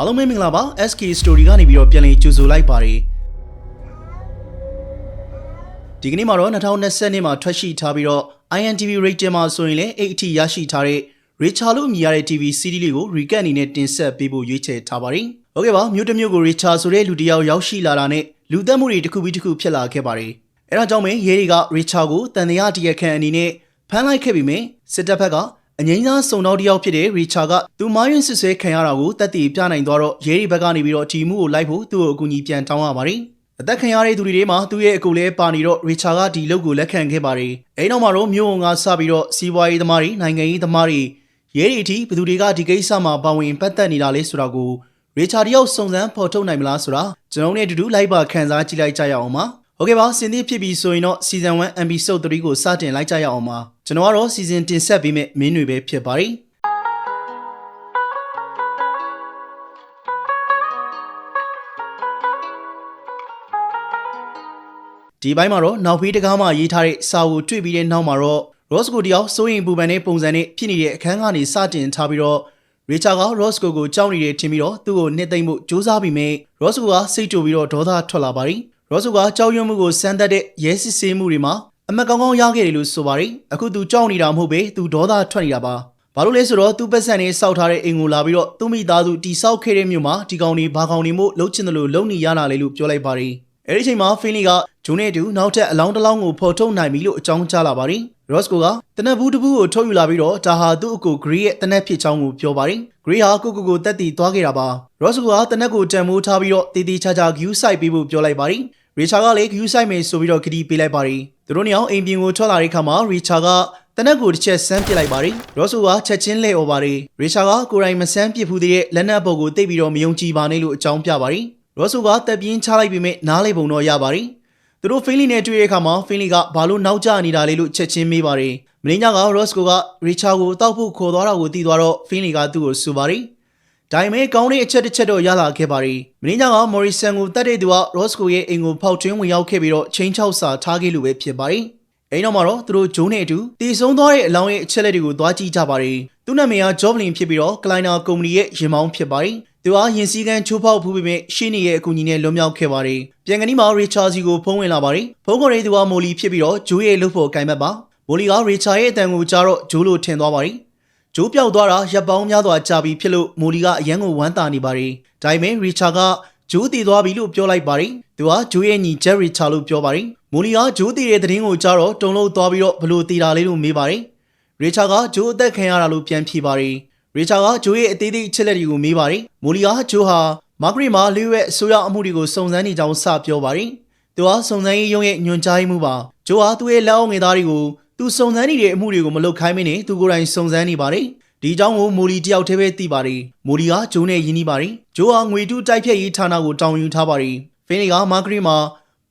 အားလုံးပဲမင်္ဂလာပါ SK Story ကနေပြီးတော့ပြန်လည်ကြိုဆိုလိုက်ပါတယ်ဒီကနေ့မှာတော့2020နှစ်မှာထွက်ရှိထားပြီးတော့ INTV rating မှာဆိုရင်လည်း8အထိရရှိထားတဲ့ Richard လို့အမည်ရတဲ့ TV series လေးကို recap အနေနဲ့တင်ဆက်ပေးဖို့ရွေးချယ်ထားပါတယ်ဟုတ်ကဲ့ပါမြို့တစ်မြို့ကို Richard ဆိုတဲ့လူတစ်ယောက်ရောက်ရှိလာတာနဲ့လူသက်မှုတွေတစ်ခုပြီးတစ်ခုဖြစ်လာခဲ့ပါတယ်အဲဒါကြောင့်ပဲရဲတွေက Richard ကိုတန်တရားတရားခံအနေနဲ့ဖမ်းလိုက်ခဲ့ပြီးမြင်စစ်တပ်ဘက်က အငိမ့်သားစုံတော်တယောက်ဖြစ်တဲ့ Richard ကသူမားရင်စစ်ဆဲခံရတာကိုတက်တည်ပြနိုင်သွားတော့ရဲတွေဘက်ကနေပြီးတော့ဒီမှုကိုလိုက်ဖို့သူ့ကိုအကူအညီပြန်တောင်းရပါတယ်အသက်ခံရတဲ့သူတွေထဲမှာသူ့ရဲ့အကူလည်းပါနေတော့ Richard ကဒီလုပ်ကိုလက်ခံခဲ့ပါတယ်အဲနောက်မှာတော့မြို့ဝန်ကစပြီးတော့စီးပွားရေးသမားတွေနိုင်ငံရေးသမားတွေရဲတွေအထိဘယ်သူတွေကဒီကိစ္စမှာပါဝင်ပတ်သက်နေတာလဲဆိုတာကို Richard တယောက်စုံစမ်းဖော်ထုတ်နိုင်မလားဆိုတာကျွန်တော်တို့နဲ့အတူတူလိုက်ပါခန်းစားကြည့်လိုက်ကြရအောင်ပါ ဟုတ်ကဲ့ပါစင်သစ်ဖြစ်ပြီဆိုရင်တော့ season 1 episode 3ကိုစတင်လိုက်ကြရအောင်ပါကျွန်တော်ကတော့ season တင်ဆက်ပေးမယ့်မင်းတွေပဲဖြစ်ပါတယ်ဒီဘိုင်းမှာတော့နောက်ဖေးတကားမှရေးထားတဲ့စာအုပ်တွေ့ပြီးတဲ့နောက်မှာတော့ Ross ကိုတယောက်စိုးရင်ပူပန်တဲ့ပုံစံနဲ့ဖြစ်နေတဲ့အခန်းကနေစတင်ထားပြီးတော့ Richard က Ross ကိုကိုကြောက်နေတယ်ထင်ပြီးတော့သူ့ကိုနှစ်သိမ့်ဖို့ကြိုးစားပြီးမြဲ Ross ကစိတ်ကြိုပြီးတော့ဒေါသထွက်လာပါတယ်။ Ross ကကြောက်ရွံ့မှုကိုစမ်းသပ်တဲ့ရဲစစ်ဆေးမှုတွေမှာအမတ်ကောင်းကောင်းရခဲ့တယ်လို့ဆိုပါတယ်။အခုသူကြောက်နေတာမဟုတ်ပဲသူဒေါသထွက်နေတာပါ။ဘာလို့လဲဆိုတော့သူ့ပတ်စံနဲ့စောက်ထားတဲ့အိမ်ကိုလာပြီးတော့သူ့မိသားစုတီဆောက်ခဲ့တဲ့မြို့မှာဒီကောင်တွေဘာကောင်တွေမို့လှုပ်ချင်တယ်လို့လုံနေရလာလေလို့ပြောလိုက်ပါတယ်။အဲဒီချိန်မှာ Finley ကဂျုံနဲ့တူနောက်ထပ်အလောင်းတစ်လောင်းကိုဖော်ထုတ်နိုင်ပြီလို့အကြောင်းကြားလာပါတယ်။ Rosco ကတနက်ဘူးတစ်ဘူးကိုထုတ်ယူလာပြီးတော့ဒါဟာသူ့အကို Gray ရဲ့တနက်ဖြစ်ချောင်းကိုပြောပါတယ်။ Gray ဟာကိုကိုကိုတက်တီသွားခဲ့တာပါ။ Rosco ကတနက်ကိုတံမိုးထားပြီးတော့တီတီချာချာ view site ပေးဖို့ပြောလိုက်ပါတ ယ်။ Richard ကလည်း view site မယ်ဆိုပြီးတော့ခရီးပေးလိုက်ပါတယ်။သူတို့နှစ်ယောက်အိမ်ပြင်ကိုထွက်လာတဲ့အခါမှာ Richard ကတနက်ကိုတစ်ချက်ဆန်းပစ်လိုက်ပါတယ်။ Rosco ကချက်ချင်းလှည့်អော်ပါတယ်။ Richard ကကိုယ်တိုင်မဆန်းပစ်ဘူးတဲ့လက်နက်ပုတ်ကိုတိတ်ပြီးတော့မယုံကြည်ပါနဲ့လို့အကြောင်းပြပါတယ်။ Rosco ကတက်ပြင်းချလိုက်ပြီးမြဲနားလေပုံတော့ရပါတယ်။သူတို့ဖိလီနဲ့တွေ့တဲ့အခါမှာဖိလီကဘာလို့နောက်ကျနေတာလဲလို့ချက်ချင်းမေးပါတယ်။မင်းညက Rosco က Richard ကိုတောက်ဖို့ခေါ်သွားတာကိုသိသွားတော့ဖိလီကသူ့ကိုဆိုပါတယ်။ ဒါပေမဲ့ကောင်းတဲ့အချက်တစ်ချက်တော့ရလာခဲ့ပါတယ်။မင်းညက Morrison ကိုတတ်တဲ့သူက Rosco ရဲ့အိမ်ကိုဖောက်ထွင်းဝင်ရောက်ခဲ့ပြီးတော့ချင်းချောက်စာထားခဲ့လို့ပဲဖြစ်ပါတယ်။အဲ့နောက်မှာတော့သူတို့ဂျိုးနဲ့အတူတည်ဆုံးသွားတဲ့အလောင်းရဲ့အချက်လက်တွေကိုသွားကြည့်ကြပါတယ်။သူ့နာမည်က Joblin ဖြစ်ပြီးတော့ Kleiner Company ရဲ့ရင်မောင်းဖြစ်ပါတယ်။သူဟာရင်စည်းကမ်းချိုးဖောက်ဖူးပေမဲ့ရှင်းနေရဲ့အကူအညီနဲ့လွန်မြောက်ခဲ့ပါတယ်။ပြန်ကနီးမှာ Richard စီကိုဖုန်းဝင်လာပါတယ်။ဖုန်းခေါ်တဲ့သူကမိုလီဖြစ်ပြီးတော့ဂျိုးရဲ့လုပ်ဖို့ကင်ဘက်ပါ။မိုလီက Richard ရဲ့အတန်ကိုကြားတော့ဂျိုးလိုထင်သွားပါတ ယ်။ဂျိုးပြောက်သွားတာရပ်ပေါင်းများစွာကြာပြီဖြစ်လို့မိုလီကအရန်ကိုဝမ်းသာနေပါတယ်။ဒါပေမဲ့ Richard ကဂျိုးတည်သွားပြီလို့ပြောလိုက်ပါတယ်။သူကဂျိုးရဲ့ညီ Jerry Richard လို့ပြောပါတယ်။မိုလီကဂျိုးတည်တဲ့သတင်းကိုကြားတော့တုံလို့သွားပြီးတော့ဘလို့တည်တာလေးလို့မေးပါတယ်။ Richard ကဂျိုးအသက်ခံရတာလို့ပြန်ဖြေပါတယ်။ Richard ကဂျိုးရဲ့အသေးသေးအချက်လက်တွေကိုမေးပါတယ်။မိုလီကဂျိုးဟာမာဂရီမာလေးရဲ့အစိုးရအမှုတွေကိုစုံစမ်းနေကြောင်းစပြောပါတယ်။သူဟာစုံစမ်းရေးရုံးရဲ့ညွှန်ကြားရေးမှူးပါ။ဂျိုးဟာသူ့ရဲ့လက်အောက်ငယ်သားတွေကို သူစုံစမ်းနေတဲ့အမှုတွေကိုမလုပ်ခိုင်းမနဲ့သူကိုယ်တိုင်စုံစမ်းနေပါတယ်။ဒီအကြောင်းကိုမိုလီတယောက်တည်းပဲသိပါတယ်။မိုလီကဂျိုးနဲ့ယဉ်နီးပါတယ်။ဂျိုးဟာငွေတူးတိုက်ဖြတ်ရေးဌာနကိုတောင်းယူထားပါတယ်။ဖင်းလီကမာဂရီမာ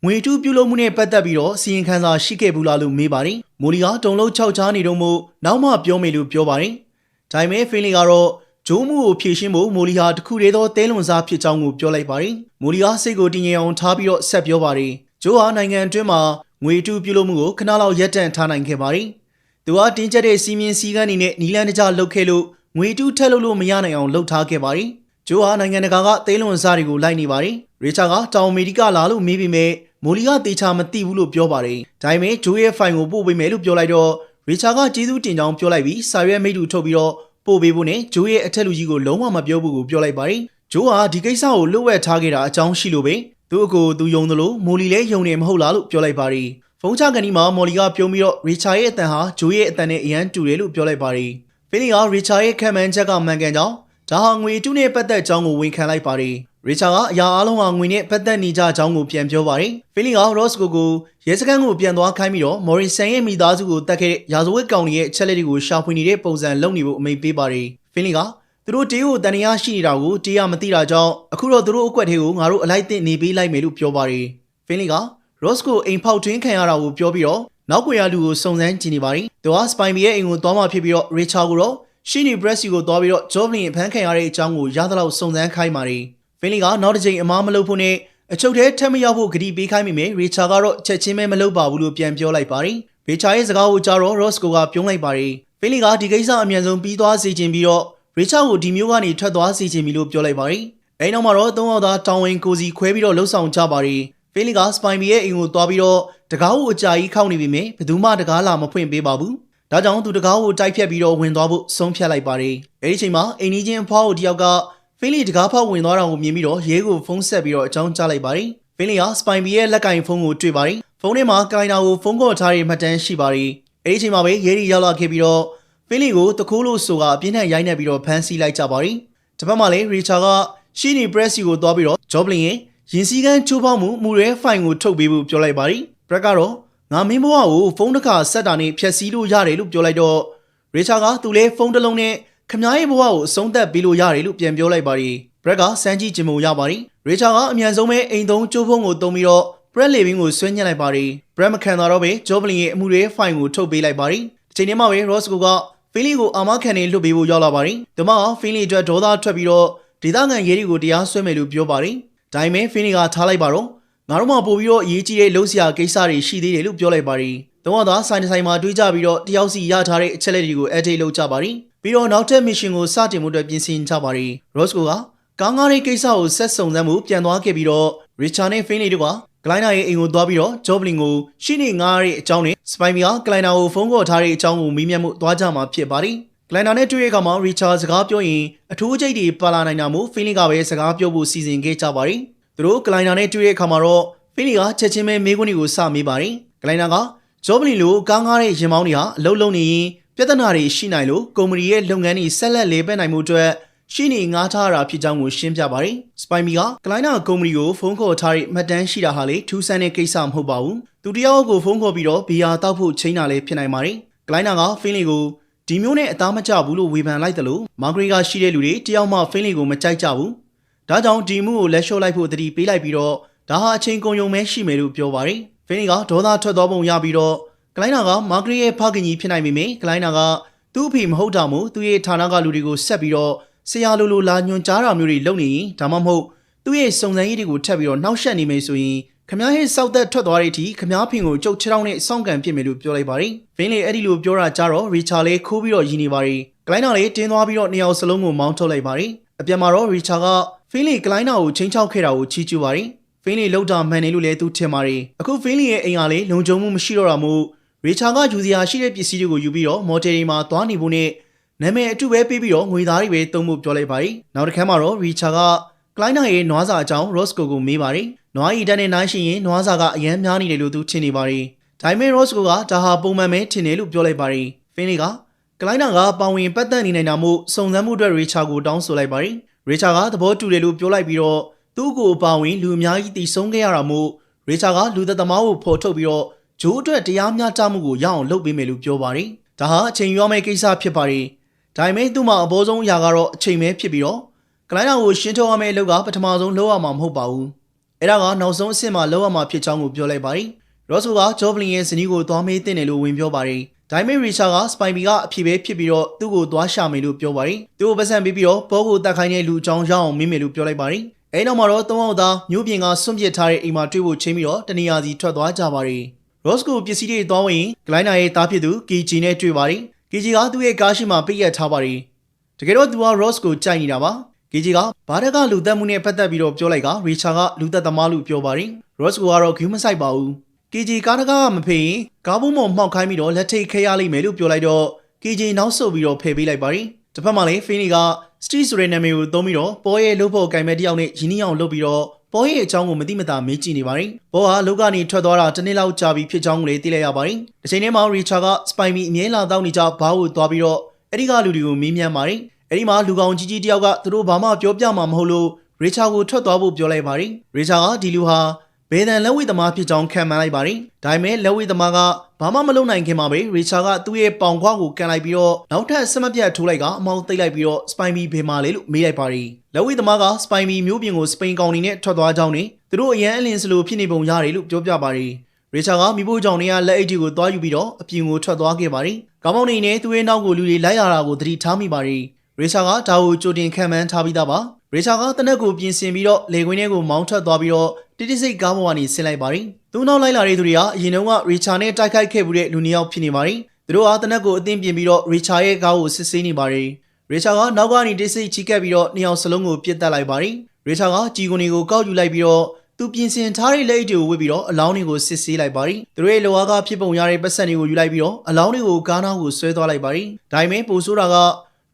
ငွေတူးပြုလုပ်မှုနဲ့ပတ်သက်ပြီးတော့စီရင်ခံစာရှိခဲ့ဘူးလားလို့မေးပါတယ်။မိုလီကတုံလုံးခြောက်ချားနေတော့မို့နောက်မှပြောမယ်လို့ပြောပါတယ်။ဒါပေမဲ့ဖင်းလီကတော့ဂျိုးမှုကိုဖြည့်ရှင်းဖို့မိုလီဟာတခုတည်းသောတဲလွန်စားဖြစ်ကြောင်းကိုပြောလိုက်ပါတယ်။မိုလီဟာစိတ်ကိုတည်ငြိမ်အောင်ထားပြီးတော့ဆက်ပြောပါတယ်။ဂျိုးဟာနိုင်ငံအတွင်းမှာ ငွေတူးပြုလုပ်မှုကိုခဏလောက်ရပ်တန့်ထားနိုင်ခဲ့ပါတယ်။သူဟာတင်းကျပ်တဲ့စီမင်းစည်းကမ်းတွေနဲ့နီလန်တကြလုပ်ခဲ့လို့ငွေတူးထက်လို့လို့မရနိုင်အောင်လုပ်ထားခဲ့ပါတယ်။ဂျိုးဟာနိုင်ငံတကာကတဲလွန်စားတွေကိုလိုက်နေပါတယ်။ရီချာကတောင်အမေရိကလာလို့မေးပြီးမြဲမိုလီကတေချာမသိဘူးလို့ပြောပါတယ်။ဒါပေမဲ့ဂျိုးရဲ့ဖိုင်ကိုပို့ပေးမယ်လို့ပြောလိုက်တော့ရီချာကကျေးဇူးတင်ကြောင်းပြောလိုက်ပြီးစာရွက်မိတ္တူထုတ်ပြီးတော့ပို့ပေးဖို့နဲ့ဂျိုးရဲ့အထက်လူကြီးကိုလုံးဝမပြောဘူးကိုပြောလိုက်ပါတယ်။ဂျိုးဟာဒီကိစ္စကိုလွတ်ဝက်ထားခဲ့တာအကြောင်းရှိလို့ပဲ သူ့အကိုသူယုံသလိုမိုလီလည်းယုံနေမဟုတ်လားလို့ပြောလိုက်ပါတယ်။ဖုန်းချကန်ဒီမှာမော်လီကပြုံးပြီးတော့ရီချာရဲ့အတန်ဟာဂျိုးရဲ့အတန်နဲ့အရန်တူတယ်လို့ပြောလိုက်ပါတယ်။ဖီလီကရီချာရဲ့ခံမှန်းချက်ကမှန်ကန်ကြောင်းဒါဟာငွေတူးနဲ့ပတ်သက်ကြောင်းကိုဝန်ခံလိုက်ပါတယ်။ရီချာကအရာအလုံးဟာငွေနဲ့ပတ်သက်နေကြကြောင်းကိုပြန်ပြောပါတယ်။ဖီလီကရော့စ်ကိုကိုရဲစခန်းကိုပြန်သွားခိုင်းပြီးတော့မော်ရီဆန်ရဲ့မိသားစုကိုတတ်ခဲ့တဲ့ရာဇဝတ်ကောင်တွေရဲ့အချက်လက်တွေကိုရှာဖွေနေတဲ့ပုံစံလုပ်နေဖို့အမိန့်ပေးပါတယ်။ဖီလီက သူတို့တေးကိုတန်တရားရှိနေတာကိုတေးရမသိတာကြောင့်အခုတော့သူတို့အကွက်တွေကိုငါတို့အလိုက်တင်နေပေးလိုက်မယ်လို့ပြောပါတယ်။ဖင်းလီကရော့စ်ကိုအိမ်ဖောက်ထွင်းခံရတာကိုပြောပြီးတော့နောက်ကွယ်ရလူကိုစုံစမ်းကြည့်နေပါတယ်။သူကစပိုင်ဘီရဲ့အိမ်ကိုသွားမှဖြစ်ပြီးတော့ရီချာကိုတော့ရှီနီဘရက်စီကိုသွားပြီးတော့ဂျော့ဗလင်ဖမ်းခံရတဲ့အကြောင်းကိုရသလောက်စုံစမ်းခိုင်းပါတယ်။ဖင်းလီကနောက်တစ်ချိန်အမားမလုပ်ဖို့နဲ့အချုပ်ထဲထပ်မရောက်ဖို့ဂတိပေးခိုင်းမိမယ်ရီချာကတော့ချက်ချင်းပဲမလုပ်ပါဘူးလို့ပြန်ပြောလိုက်ပါတယ်။ရီချာရဲ့စကားကိုကြားတော့ရော့စ်ကိုကပြုံးလိုက်ပါတယ်။ဖင်းလီကဒီကိစ္စအမြန်ဆုံးပြီးသွားစေချင်ပြီးတော့ ရီချာကိုဒီမျိုးကနေထွက်သွားစေချင်ပြီလို့ပြောလိုက်ပါတယ်အဲဒီနောက်မှာတော့သုံးယောက်သားတောင်ဝင်ကိုစီခွဲပြီးတော့လှုပ်ဆောင်ကြပါတယ်ဖိလီကစပိုင်ဘီရဲ့အိမ်ကိုသွားပြီးတော့တကားကိုအကြာကြီးခောက်နေပြီမြင်ဘယ်သူမှတကားလာမဖွင့်ပေးပါဘူးဒါကြောင့်သူတကားကိုတိုက်ဖြတ်ပြီးတော့ဝင်သွားဖို့ဆုံးဖြတ်လိုက်ပါတယ်အဲဒီအချိန်မှာအိမ်ကြီးချင်းအဖွားကိုတယောက်ကဖိလီတကားဖောက်ဝင်သွားတာကိုမြင်ပြီးတော့ရဲကိုဖုန်းဆက်ပြီးတော့အကြောင်းကြားလိုက်ပါတယ်ဖိလီကစပိုင်ဘီရဲ့လက်ကင်ဖုန်းကိုတွေ့ပါတယ်ဖုန်းထဲမှာကင်နာကိုဖုန်းခေါ်ထားတဲ့မှတ်တမ်းရှိပါတယ်အဲဒီအချိန်မှာပဲရဲကြီးရောက်လာခဲ့ပြီးတော့ ဖိလီကိုတခိုးလို့ဆိုကအပြင်းထန်ရိုက်နှက်ပြီးတော့ဖမ်းဆီးလိုက်ကြပါတယ်တစ်ဖက်မှာလည်းရီချာကရှီနီပရက်စီကိုသွားပြီးတော့ဂျောဘလင်ရဲ့ရင်စည်းကမ်းချိုးဖောက်မှုမူရဲဖိုင်ကိုထုတ်ပေးဖို့ပြောလိုက်ပါတယ်ဘရက်ကတော့ငါမင်းဘဝကိုဖုန်းတစ်ခါဆက်တာနဲ့ဖျက်ဆီးလို့ရတယ်လို့ပြောလိုက်တော့ရီချာကသူလည်းဖုန်းတစ်လုံးနဲ့ခမားရဲ့ဘဝကိုအဆုံးသတ်ပေးလို့ရတယ်လို့ပြန်ပြောလိုက်ပါတယ်ဘရက်ကစမ်းကြည့်ကြင်မှုရပါတယ်ရီချာကအမြန်ဆုံးပဲအိမ်သုံးကျိုးဖုန်းကိုတုံးပြီးတော့ဘရက်လေဘင်းကိုဆွဲညှက်လိုက်ပါတယ်ဘရက်မခံတော့ပဲဂျောဘလင်ရဲ့အမှုရဲဖိုင်ကိုထုတ်ပေးလိုက်ပါတယ်ဒီချိန်ထဲမှာပဲရော့စကိုက ဖီလီကိုအာမခံနေလွတ်ပေးဖို့ရောက်လာပါတယ်။ဒီမှာဖီလီအတွက်ဒေါသထွက်ပြီးတော့ဒေသခံရဲတွေကိုတရားစွဲမယ်လို့ပြောပါတယ်။ဒါပေမဲ့ဖီလီကထားလိုက်ပါတော့ငါတို့မှပို့ပြီးတော့အရေးကြီးတဲ့လှုပ်ရှားကိစ္စတွေရှိသေးတယ်လို့ပြောလိုက်ပါတယ်။တော့သာဆိုင်တစ်ဆိုင်မှာတွေးကြပြီးတော့တယောက်စီရထားတဲ့အချက်လက်တွေကိုအထိတ်လုပ်ကြပါတယ်။ပြီးတော့နောက်ထပ်မစ်ရှင်ကိုစတင်မှုအတွက်ပြင်ဆင်ကြပါတယ်။ Roscoe ကကောင်းကားတဲ့ကိစ္စကိုဆက်စုံစမ်းမှုပြန်သွားခဲ့ပြီးတော့ Richard နဲ့ Finley တို့က ကလိုင်းနာရဲ့အိမ်ကိုသွားပြီးတော့ဂျောဘလင်ကိုရှင်းနေငားတဲ့အကြောင်းနဲ့စပိုင်မီကကလိုင်းနာကိုဖုန်းခေါ်ထားတဲ့အကြောင်းကိုမေးမြန်းမှုသွားကြမှာဖြစ်ပါတယ်။ကလိုင်းနာနဲ့တွေ့ရခါမှာရီချာစကားပြောရင်အထူးအကျိတ်တွေပါလာနိုင်တာမို့ဖီလီကပဲစကားပြောဖို့စီစဉ်ခဲ့ကြပါတယ်။သူတို့ကလိုင်းနာနဲ့တွေ့ရခါမှာတော့ဖီလီကချက်ချင်းပဲမေးခွန်းတွေကိုစမေးပါတယ်။ကလိုင်းနာကဂျောဘလင်လိုကောင်းကားတဲ့ရင်မောင်းတွေဟာအလုံးလုံးနေရင်ပြဿနာတွေရှိနိုင်လို့ကုမ္ပဏီရဲ့လုပ်ငန်းတွေဆက်လက်လေပတ်နိုင်မှုအတွက် ရှိနေငားထားတာဖြစ်ကြောင်းကိုရှင်းပြပါတယ်။စပိုင်မီကကလိုင်းနာကုမ္ပဏီကိုဖုန်းခေါ်ထားတဲ့မှတ်တမ်းရှိတာဟာလေထူးဆန်းတဲ့ကိစ္စမဟုတ်ပါဘူး။သူတယောက်ကိုဖုန်းခေါ်ပြီးတော့ဘီယာတောက်ဖို့ချိန်တာလည်းဖြစ်နိုင်ပါတယ်။ကလိုင်းနာကဖင်းလီကိုဒီမျိုးနဲ့အသားမကျဘူးလို့ဝေဖန်လိုက်တယ်လို့မာဂရီကရှိတဲ့လူတွေတယောက်မှဖင်းလီကိုမကြိုက်ကြဘူး။ဒါကြောင့်ဒီမှုကိုလက်လျှော့လိုက်ဖို့တတိပေးလိုက်ပြီးတော့ဒါဟာအချိန်ကုန်ယုံမဲရှိမယ်လို့ပြောပါတယ်။ဖင်းလီကဒေါသထွက်သောပုံရပြီးတော့ကလိုင်းနာကမာဂရီရဲ့ဖခင်ကြီးဖြစ်နိုင်ပေမယ့်ကလိုင်းနာကသူ့အဖေမဟုတ်တာမို့သူ့ရဲ့ဌာနကလူတွေကိုဆက်ပြီးတော့ ဆရာလိုလိုလာညွန်ကြားတာမျိုးတွေလုပ်နေရင်ဒါမှမဟုတ်သူ့ရဲ့စုံစမ်းရေးတွေကိုထပ်ပြီးတော့နှောက်ယှက်နေမယ်ဆိုရင်ခမားရဲ့စောက်သက်ထွက်သွားတဲ့အထိခမားဖင်ကိုကြုတ်ချောင်းနဲ့စောင့်ကန်ပြစ်မယ်လို့ပြောလိုက်ပါတယ်။ဗင်းလေအဲ့ဒီလိုပြောတာကြတော့ရီချာလေးခိုးပြီးတော့ရည်နေပါတယ်။ကလိုင်းနာလေးတင်းသွားပြီးတော့နှစ်ယောက်စလုံးကိုမောင်းထုတ်လိုက်ပါတယ်။အပြန်မှာတော့ရီချာကဖင်းလီကလိုင်းနာကိုချင်းချောက်ခဲ့တာကိုချီးကျူးပါတယ်။ဖင်းလီလောက်တာမှန်တယ်လို့လည်းသူထင်ပါတယ်။အခုဖင်းလီရဲ့အိမ်ကလေးလုံခြုံမှုမရှိတော့တာမို့ရီချာကယူစရာရှိတဲ့ပစ္စည်းတွေကိုယူပြီးတော့မော်တယ်ရီမှာသွားနေဖို့နဲ့ နာမည်အတူပဲပေးပြီးတော့ငွေသားတွေပဲသုံးဖို့ပြောလိုက်ပါတယ်။နောက်တစ်ခါမှာတော့ရီချာကကလိုင်းနာရဲ့နွားစာအကြောင်းရော့စကိုကိုမေးပါတယ်။နွားရီတန်းနဲ့နိုင်ရှင်ရင်နွားစာကအရန်များနေတယ်လို့သူထင်နေပါတယ်။ဒါပေမဲ့ရော့စကိုကဒါဟာပုံမှန်ပဲထင်တယ်လို့ပြောလိုက်ပါတယ်။ဖင်းလီကကလိုင်းနာကပါဝင်ပတ်သက်နေနိုင်တာမို့စုံစမ်းမှုအတွက်ရီချာကိုတောင်းဆိုလိုက်ပါတယ်။ရီချာကသဘောတူတယ်လို့ပြောလိုက်ပြီးတော့သူ့ကိုပါဝင်လူအများကြီးတည်ဆုံးခဲ့ရတာမို့ရီချာကလူသက်သမားကိုဖော်ထုတ်ပြီးတော့ဂျိုးအတွက်တရားမျှတမှုကိုရအောင်လုပ်ပေးမယ်လို့ပြောပါတယ်။ဒါဟာအချိန်ယူရမယ့်ကိစ္စဖြစ်ပါတယ်။ ဒါပေမဲ့သူ့မှာအဘောဆုံးအရာကတော့အချိန်ပဲဖြစ်ပြီးတော့ကလိုင်းနာကိုရှင်းထုတ်ရမယ့်အလုပ်ကပထမဆုံးလုပ်ရမှာမဟုတ်ပါဘူး။အဲ့ဒါကနောက်ဆုံးအဆင့်မှာလုပ်ရမှာဖြစ်ကြောင်းကိုပြောလိုက်ပါတယ်။ရော့ဆိုကဂျောဗလင်ရဲ့ဇနီးကိုသွားမေးတဲ့တယ်လို့ဝင်ပြောပါတယ်။ဒါပေမဲ့ရီချာကစပိုင်ဘီကအဖြစ်ပဲဖြစ်ပြီးတော့သူ့ကိုသွားရှာမယ်လို့ပြောပါတယ်။သူ့ကိုပတ်စံပေးပြီးတော့ဘောကိုတက်ခိုင်းတဲ့လူအကြောင်းရအောင်မေးမယ်လို့ပြောလိုက်ပါတယ်။အဲနောက်မှာတော့သုံးအောင်သားမြို့ပြင်ကစွန့်ပစ်ထားတဲ့အိမ်မှာတွေ့ဖို့ချိန်ပြီးတော့တနေရာစီထွက်သွားကြပါတယ်။ Ross ကိုပစ္စည်းတွေသွားဝင်ဂလိုင်းနာရဲ့တားဖြစ်သူကီဂျီနဲ့တွေ့ပါတယ်။ ကီဂျီကသူ့ရဲ့ကားရှိမှပိတ်ရထားပါတယ်။တကယ်တော့သူက Ross ကိုကြိုက်နေတာပါ။ကီဂျီကဘာတက်ကလူသက်မှုနဲ့ပတ်သက်ပြီးတော့ပြောလိုက်ကရီချာကလူသက်သမားလို့ပြောပါတယ်။ Ross ကိုကတော့ဂူးမဆိုင်ပါဘူး။ကီဂျီကားတကားကမဖေးရင်ကားဘုံမောင်မှောက်ခိုင်းပြီးတော့လက်ထိတ်ခဲရလိမ့်မယ်လို့ပြောလိုက်တော့ကီဂျီနောက်ဆုတ်ပြီးတော့ဖယ်ပေးလိုက်ပါတယ်။တစ်ဖက်မှာလည်းဖင်းနီကစတီဆိုတဲ့နာမည်ကိုသုံးပြီးတော့ပေါ်ရဲ့လုပ်ဖို့ကင်မဲ့တယောက်နဲ့ယင်းနီအောင်လုပ်ပြီးတော့ ပေါ်ရဲ့အကြောင်းကိုမသိမသာမေးကြည့်နေပါတယ်။ပေါ်ဟာလောက်ကနေထွက်သွားတာတစ်နှစ်လောက်ကြာပြီဖြစ်ကြောင်းကိုလည်းသိလိုက်ရပါတယ်။ဒီချိန်ထဲမှာရီချာကစပိုင်မီအမြဲလာတော့နေကြဘားကိုသွားပြီးတော့အဲ့ဒီကလူတွေကိုမေးမြန်းပါတယ်။အဲ့ဒီမှာလူကောင်ကြီးကြီးတယောက်ကသူတို့ဘာမှပြောပြမှာမဟုတ်လို့ရီချာကိုထွက်သွားဖို့ပြောလိုက်ပါတယ်။ရီချာကဒီလူဟာ ဘယ်တန်လက်ဝိသမားဖြစ်ကြောင်းခံမှန်းလိုက်ပါတယ်။ဒါပေမဲ့လက်ဝိသမားကဘာမှမလုပ်နိုင်ခင်မှာပဲရီချာကသူ့ရဲ့ပေါင်ခွားကိုကန်လိုက်ပြီးတော့နောက်ထပ်စမပြတ်ထိုးလိုက်ကအမောင်းသိပ်လိုက်ပြီးတော့စပိုင်မီဘေမာလေလို့မေးလိုက်ပါတယ်။လက်ဝိသမားကစပိုင်မီမျိုးပြင်ကိုစပိန်ကောင်နေနဲ့ထွက်သွားကြောင်းနဲ့သူတို့အရန်အလင်းစလိုဖြစ်နေပုံရတယ်လို့ပြောပြပါတယ်။ရီချာကမိဖို့ကြောင့်နေရလက်အိတ်တွေကိုသွားယူပြီးတော့အပြင်ကိုထွက်သွားခဲ့ပါတယ်။ကောင်းမောင်နေနဲ့သူ့ရဲ့နောက်ကိုလူတွေလိုက်လာတာကိုသတိထားမိပါတယ်။ရီချာကဒါကိုကြိုတင်ခံမှန်းထားပြီးသားပါ။ရီချာကတနက်ကိုပြင်ဆင်ပြီးတော့လေခွင်းထဲကိုမောင်းထွက်သွားပြီးတော့ တိတိစိတ်ကားပေါ်ကနေဆင်းလိုက်ပါတယ်။သူ့နောက်လိုက်လာတဲ့သူတွေကအရင်တုန်းကရီချာနဲ့တိုက်ခိုက်ခဲ့မှုတဲ့လူနှစ်ယောက်ဖြစ်နေပါတယ်။သူတို့ဟာတနက်ကိုအသင်းပြင်ပြီးတော့ရီချာရဲ့ကားကိုစစ်ဆေးနေပါတယ်။ရီချာကနောက်ကနေတိစိတ်ချီကပ်ပြီးတော့နှစ်ယောက်စလုံးကိုပြစ်တက်လိုက်ပါတယ်။ရီချာကဂျီဂွန်နီကိုကောက်ယူလိုက်ပြီးတော့သူပြင်ဆင်ထားတဲ့လက်အိတ်တွေကိုဝစ်ပြီးတော့အလောင်းတွေကိုစစ်ဆေးလိုက်ပါတယ်။သူတို့ရဲ့လောကဖြစ်ပုံရတဲ့ပတ်စံတွေကိုယူလိုက်ပြီးတော့အလောင်းတွေကိုကားနောက်ကိုဆွဲသွားလိုက်ပါတယ်။ဒါပေမဲ့ပိုဆိုးတာက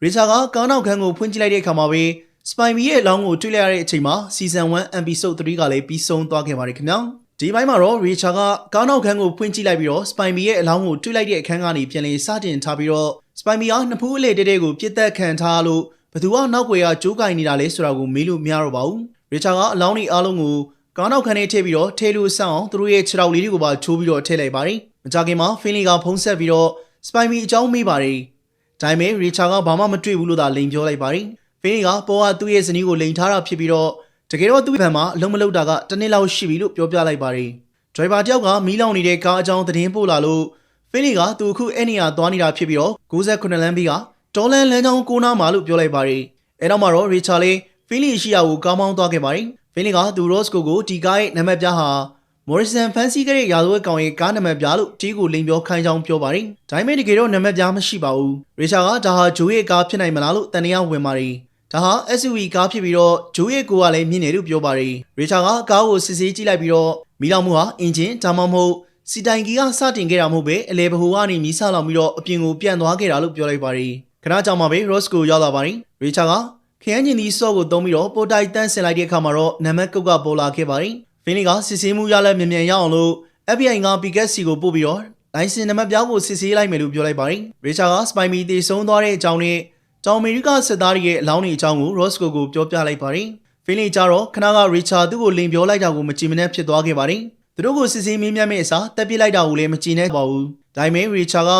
ရီချာကကားနောက်ခန်းကိုဖွင့်ကြည့်လိုက်တဲ့အခါမှာပဲ စပိုင်မီရဲ့အလောင်းကိုတွေ့လိုက်ရတဲ့အချိန်မှာ season 1 episode 3ကလည်းပြီးဆုံးသွားခဲ့ပါတယ်ခင်ဗျာ။ဒီဘိုင်းမှာတော့ရီချာကကားနောက်ခန်းကိုဖွင့်ကြည့်လိုက်ပြီးတော့စပိုင်မီရဲ့အလောင်းကိုတွေ့လိုက်တဲ့အခန်းကနေပြန်လည်စတင်ထားပြီးတော့စပိုင်မီကနှစ်ဖူးအလေတဲတဲကိုပြစ်သက်ခံထားလို့ဘသူကနောက်ွယ်ကကြိုးကင်နေတာလဲဆိုတာကိုမေးလို့မရတော့ပါဘူး။ရီချာကအလောင်းတွေအားလုံးကိုကားနောက်ခန်းထဲထည့်ပြီးတော့ထဲလို့ဆောင်းအောင်သူတို့ရဲ့ခြေထောက်လေးတွေကိုပါချိုးပြီးတော့ထည့်လိုက်ပါတယ်။မကြခင်မှာဖင်းလီကဖုံးဆက်ပြီးတော့စပိုင်မီအကြောင်းမေးပါတယ်။ဒါပေမဲ့ရီချာကဘာမှမတွေ့ဘူးလို့သာလိန်ပြောလိုက်ပါတယ်။ ဖင်းလီကပေါ်ကသူ့ရဲ့ဇနီးကိုလိန်ထားတာဖြစ်ပြီးတော့တကယ်တော့သူ့ဘက်မှာအလုံးမလုံးတာကတစ်နှစ်လောက်ရှိပြီလို့ပြောပြလိုက်ပါတယ်။ဒရိုင်ဘာတယောက်ကမီးလောင်နေတဲ့ကားအကြောင်းသတင်းပို့လာလို့ဖင်းလီကသူအခုအဲ့နေရာသွားနေတာဖြစ်ပြီးတော့69လမ်းဘေးကတော်လန်လမ်းကြောင်းကိုနားမှာလို့ပြောလိုက်ပါတယ်။အဲနောက်မှာတော့ရီချာလေးဖင်းလီရှိရာကိုကားမောင်းသွားခဲ့ပါတယ်။ဖင်းလီကသူရော့စကိုကိုဒီကားရဲ့နံပါတ်ပြားဟာမော်ရီဆန်ဖန်စီကရဲ့ရာဇဝတ်ကောင်ရဲ့ကားနံပါတ်ပြားလို့တီးကိုလိန်ပြောခိုင်းကြောင်းပြောပါတယ်။ဒါပေမဲ့တကယ်တော့နံပါတ်ပြားမရှိပါဘူး။ရီချာကဒါဟာဂျိုးရဲ့ကားဖြစ်နိုင်မလားလို့တန်တရားဝင်ပါတယ်။ ဒါဟာ SUV ကားဖြစ်ပြီးတော့ဂျိုးရဲ့ကိုကလည်းမြင်တယ်လို့ပြောပါတယ်။ရီချာကကားကိုစစ်ဆေးကြည့်လိုက်ပြီးတော့မီလောင်မှုဟာအင်ဂျင်ဒါမှမဟုတ်စီတိုင်ကီကစတင်ခဲ့တာမဟုတ်ပဲအလဲဘဟိုကနေမီးဆလောင်ပြီးတော့အပြင်ကိုပြန်သွားခဲ့တာလို့ပြောလိုက်ပါတယ်။ခဏကြောင်မှပဲ Ross ကိုရောက်လာပါတယ်။ရီချာကခရမ်းကျင်ဒီဆော့ကိုသုံးပြီးတော့ပိုတိုင်တန်းဆင်လိုက်တဲ့အခါမှာတော့နံပါတ်ကုတ်ကပေါ်လာခဲ့ပါတယ်။ဖင်းလီကစစ်ဆေးမှုရလဲမြန်မြန်ရအောင်လို့ FBI က PKC ကိုပို့ပြီးတော့လိုင်စင်နံပါတ်ပြောင်းကိုစစ်ဆေးလိုက်မယ်လို့ပြောလိုက်ပါတယ်။ရီချာကစပိုင်မီတေဆုံးသွားတဲ့အကြောင်းနဲ့ တောင်အမေရိကစစ်သားတွေရဲ့အလောင်းတွေအကြောင်းကို Roscoe ကိုပြောပြလိုက်ပါတယ်။ဖင်းလီကြတော့ခဏကရီချာသူ့ကိုလိန်ပြောလိုက်တာကိုမကြည်မနှက်ဖြစ်သွားခဲ့ပါတယ်။သူတို့ကိုစစ်ဆေးမင်းမြတ်မဲ့အစားတက်ပစ်လိုက်တာကိုလည်းမကြည်နဲ့ပါဘူး။ဒါပေမဲ့ရီချာက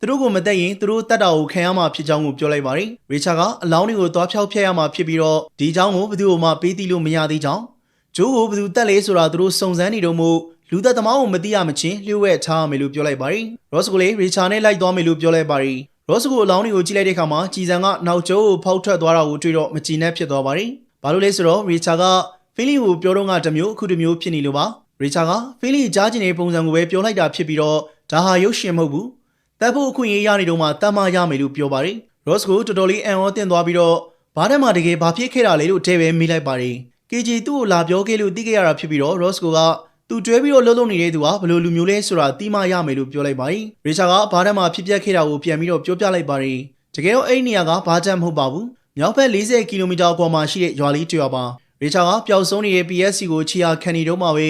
သူတို့ကိုမတက်ရင်သူတို့တတ်တာကိုခံရမှာဖြစ်ကြောင်းကိုပြောလိုက်ပါတယ်။ရီချာကအလောင်းတွေကိုသွားဖြောက်ဖျက်ရမှာဖြစ်ပြီးတော့ဒီအကြောင်းကိုဘယ်သူမှပေးသိလို့မရသေးကြောင်းဂျိုးကိုဘယ်သူတက်လဲဆိုတာသူတို့စုံစမ်းနေတော့မို့လူသက်သမားကိုမသိရမချင်းလျှို့ဝှက်ထားရမယ်လို့ပြောလိုက်ပါတယ်။ရော့စကိုလေးရီချာနဲ့လိုက်သွားမယ်လို့ပြောလိုက်ပါတယ်။ ရော့စကိုအလောင်းတွေကိုကြည့်လိုက်တဲ့အခါမှာကြည်စံကနောက်ကျောကိုဖောက်ထွက်သွားတာကိုတွေ့တော့မကြည်နဲ့ဖြစ်သွားပါတယ်။ဘာလို့လဲဆိုတော့ရီချာကဖင်းလီကိုပြောတော့ကတမျိုးအခုတမျိုးဖြစ်နေလို့ပါ။ရီချာကဖင်းလီကြားကျင်တဲ့ပုံစံကိုပဲပြောလိုက်တာဖြစ်ပြီးတော့ဒါဟာရုပ်ရှင်မဟုတ်ဘူး။တပ်ဖို့အခွင့်အရေးရနေတော့မှတမ်းမရမယ်လို့ပြောပါတယ်။ရော့စကိုတော်တော်လေးအံ့ဩတင်သွားပြီးတော့ဘာတက်မှတကယ်ဘာဖြစ်ခဲ့တာလဲလို့တဲပဲမိလိုက်ပါတယ်။ KG သူ့ကိုလာပြောခဲ့လို့သိခဲ့ရတာဖြစ်ပြီးတော့ Roscoe က သူတွဲပြီးတော့လှုပ်လှုပ်နေတဲ့သူကဘယ်လိုလူမျိုးလဲဆိုတာသိမှရမယ်လို့ပြောလိုက်ပါတယ်။ရီချာကဘာတက်မှဖြစ်ပျက်ခဲ့တာကိုပြန်ပြီးတော့ပြောပြလိုက်ပါတယ်။တကယ်တော့အဲ့ဒီနေရာကဘာတက်မဟုတ်ပါဘူး။မြောက်ဘက်40ကီလိုမီတာအကွာမှာရှိတဲ့ရွာလေးတစ်ရွာပါ။ရီချာကပျောက်ဆုံးနေတဲ့ PSC ကိုချီယာခံနေတော့မှပဲ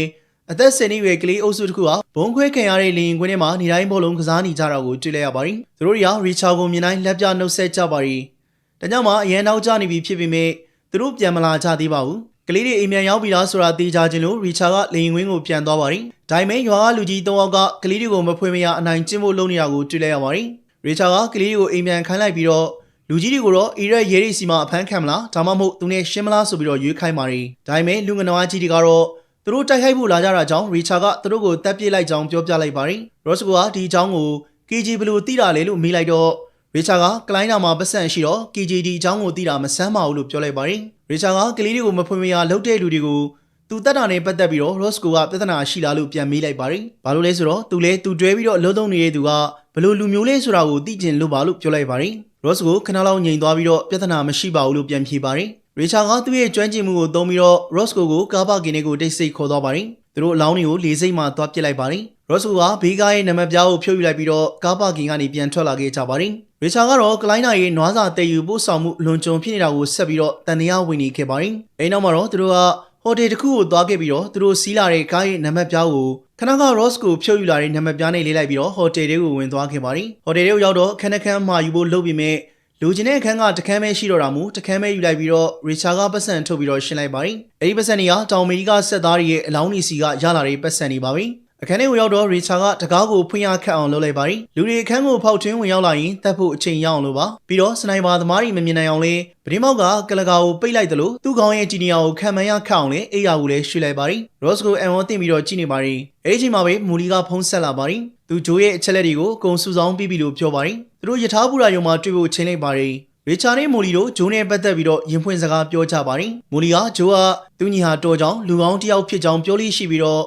အသက်10နှစ်ရွယ်ကလေးအုပ်စုတစ်ခုကဘုံခွဲခံရတဲ့လင်ကွင်းထဲမှာနေတိုင်းဘောလုံးကစားနေကြတာကိုတွေ့လိုက်ရပါတယ်။သူတို့တွေကရီချာကိုမြင်တိုင်းလက်ပြနှုတ်ဆက်ကြပါတယ်။ဒါကြောင့်မှအရန်နောက်ကျနေပြီဖြစ်ပေမဲ့သူတို့ပြန်မလာကြသေးပါဘူး။ ကလေးတွေအိမ်ပြန်ရောက်ပြီလားဆိုတာသိကြခြင်းလို့ရီချာကလေရင်ဝင်းကိုပြန်သွားပါတယ်။ဒါပေမဲ့ရွာကလူကြီး၃ယောက်ကကလေးတွေကိုမဖွေမရအနိုင်ကျင့်ဖို့လုပ်နေတာကိုတွေ့လိုက်ရပါတယ်။ရီချာကကလေးတွေကိုအိမ်ပြန်ခိုင်းလိုက်ပြီးတော့လူကြီးတွေကိုတော့အီရက်ရဲရီစီမှာအဖမ်းခံမလားဒါမှမဟုတ်သူနဲ့ရှင်းမလားဆိုပြီးတော့ရွေးခိုင်းပါတယ်။ဒါပေမဲ့လူငနဝါကြီးတွေကတော့သူတို့တိုက်ခိုက်ဖို့လာကြတာကြောင့်ရီချာကသူတို့ကိုတပ်ပစ်လိုက်ကြောင်းပြောပြလိုက်ပါတယ်။ရော့စကိုကဒီအကြောင်းကို KG ဘလို့သိတာလဲလို့မေးလိုက်တော့ ရီချာကကလိုင်းနာမှာပတ်စံရှိတော့ KGD အကြောင်းကိုသိတာမဆန်းပါဘူးလို့ပြောလိုက်ပါတယ်။ရီချာကကလေးတွေကိုမဖွင့်မရလှုပ်တဲ့လူတွေကိုသူတက်တာနဲ့ပတ်သက်ပြီးတော့ Roscoe ကပြဿနာရှိလားလို့ပြန်မေးလိုက်ပါတယ်။ဘာလို့လဲဆိုတော့သူလဲသူတွဲပြီးတော့အလုံးသုံးနေတဲ့သူကဘလို့လူမျိုးလဲဆိုတာကိုသိကျင်လို့ပါလို့ပြောလိုက်ပါတယ်။ Roscoe ခဏလောက်ငြိမ်သွားပြီးတော့ပြဿနာမရှိပါဘူးလို့ပြန်ဖြေပါတယ်။ရီချာကသူ့ရဲ့ကျွမ်းကျင်မှုကိုသုံးပြီးတော့ Roscoe ကိုကားပါကင်တွေကိုတိတ်ဆိတ်ခေါ်သွားပါတယ်။သူတို့အလောင်းတွေကိုလေစိတ်မှသွားပစ်လိုက်ပါတယ်။ Roscoe ကဘေးကားရဲ့နံပါတ်ပြားကိုဖြုတ်ယူလိုက်ပြီးတော့ကားပါကင်ကနေပြန်ထွက်လာခဲ့ကြပါတယ်။ရီချာကတော့ကလိုင်းနာရဲ့နွားစာတည်ယူပို့ဆောင်မှုလွန်ကြုံဖြစ်နေတာကိုဆက်ပြီးတော့တန်တရားဝင်နေခဲ့ပါတယ်။အဲဒီနောက်မှာတော့သူတို့ကဟိုတယ်တစ်ခုကိုသွားခဲ့ပြီးတော့သူတို့စီးလာတဲ့ကားရဲ့နံပါတ်ပြားကိုခဏက Ross ကိုဖြုတ်ယူလာတဲ့နံပါတ်ပြားနဲ့လေးလိုက်ပြီးတော့ဟိုတယ်တွေကိုဝင်သွားခဲ့ပါတယ်။ဟိုတယ်တွေကိုရောက်တော့ခဏခဏမှာယူဖို့လုပ်ပြီးမြဲလူချင်းတဲ့အခန်းကတခန်းပဲရှိတော့တာမူတခန်းပဲယူလိုက်ပြီးတော့ရီချာကပတ်စံထုတ်ပြီးတော့ရှင်းလိုက်ပါတယ်။အဲဒီပတ်စံတွေကတောင်အမေရိကဆက်သားတွေရဲ့အလောင်းနေစီကရလာတဲ့ပတ်စံတွေပါပဲ။ အခန်းထဲကိုရောက်တော့ရီချာကတကားကိုဖွင့်ရခတ်အောင်လုပ်လိုက်ပါတယ်။လူတွေအခန်းကိုဖောက်ထွင်းဝင်ရောက်လာရင်တတ်ဖို့အချိန်ရအောင်လို့ပါ။ပြီးတော့စနိုက်ပါသမားတွေမမြင်နိုင်အောင်လေပဒင်းမောက်ကကလကာကိုပိတ်လိုက်တယ်လို့သူ့ကောင်းရဲ့ဂျီနီယာကိုခံမှန်းရခတ်အောင်လေအိယာကိုလည်းရွှေ့လိုက်ပါတယ်။ရော့စကိုအန်ဝေါ်တင်ပြီးတော့ကြည့်နေပါတယ်။အဲဒီအချိန်မှာပဲမူလီကဖုံးဆက်လာပါတယ်။သူဂျိုးရဲ့အချက်လက်တွေကိုအကုန်စုဆောင်းပြီးပြီလို့ပြောပါတယ်။သူတို့ယထာပူရာယုံမှာတွေ့ဖို့ချိန်လိုက်ပါတယ်။ရီချာနဲ့မိုလီတို့ဂျိုးနဲ့ပတ်သက်ပြီးတော့ရင်ဖွင့်စကားပြောကြပါတယ်။မိုလီကဂျိုးကသူညီဟာတော်ကြောင်လူကောင်းတစ်ယောက်ဖြစ်ကြောင်းပြောလို့ရှိပြီးတော့